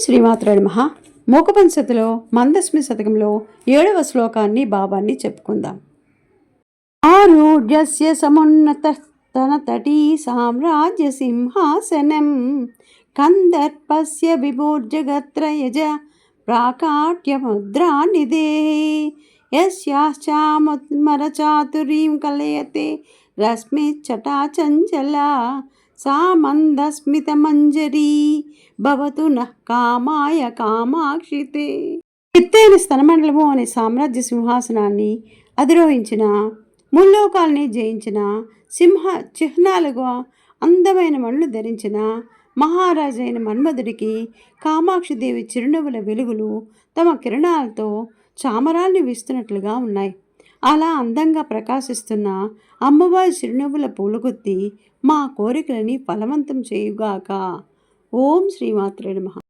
శ్రీమాత్ర మహా మూకపంచతిలో మందస్మి శతకంలో ఏడవ శ్లోకాన్ని భావాన్ని చెప్పుకుందాం. ఆరుఢ్యస్య సమున్నత తన తటీ సామ్రాజ్య సింహాసనం కందర్పస్య విభోర్జగత్రయజ ప్రాకాట్యముద్రానిదే యస్యాశ్చాముత్మరచాతురీం కలయతే రశ్మిచ్చటా చంచలా మందస్మితమంజరీ భవతు నః కామాయ కామాక్షితే. ఎత్తైన స్తనమండలము అనే సామ్రాజ్య సింహాసనాన్ని అధిరోహించిన ముల్లోకాల్ని జయించిన సింహ చిహ్నాలుగా అందమైన మణులు ధరించిన మహారాజైన మన్మధుడికి కామాక్షిదేవి చిరునవ్వుల వెలుగులు తమ కిరణాలతో చామరాల్ని వీస్తున్నట్లుగా ఉన్నాయి. అలా అందంగా ప్రకాశిస్తున్న అమ్మవారి చిరునవ్వుల పూలగొత్తి మా కోరికలని ఫలవంతం చేయుగాక. ఓం శ్రీమాత్రే నమః.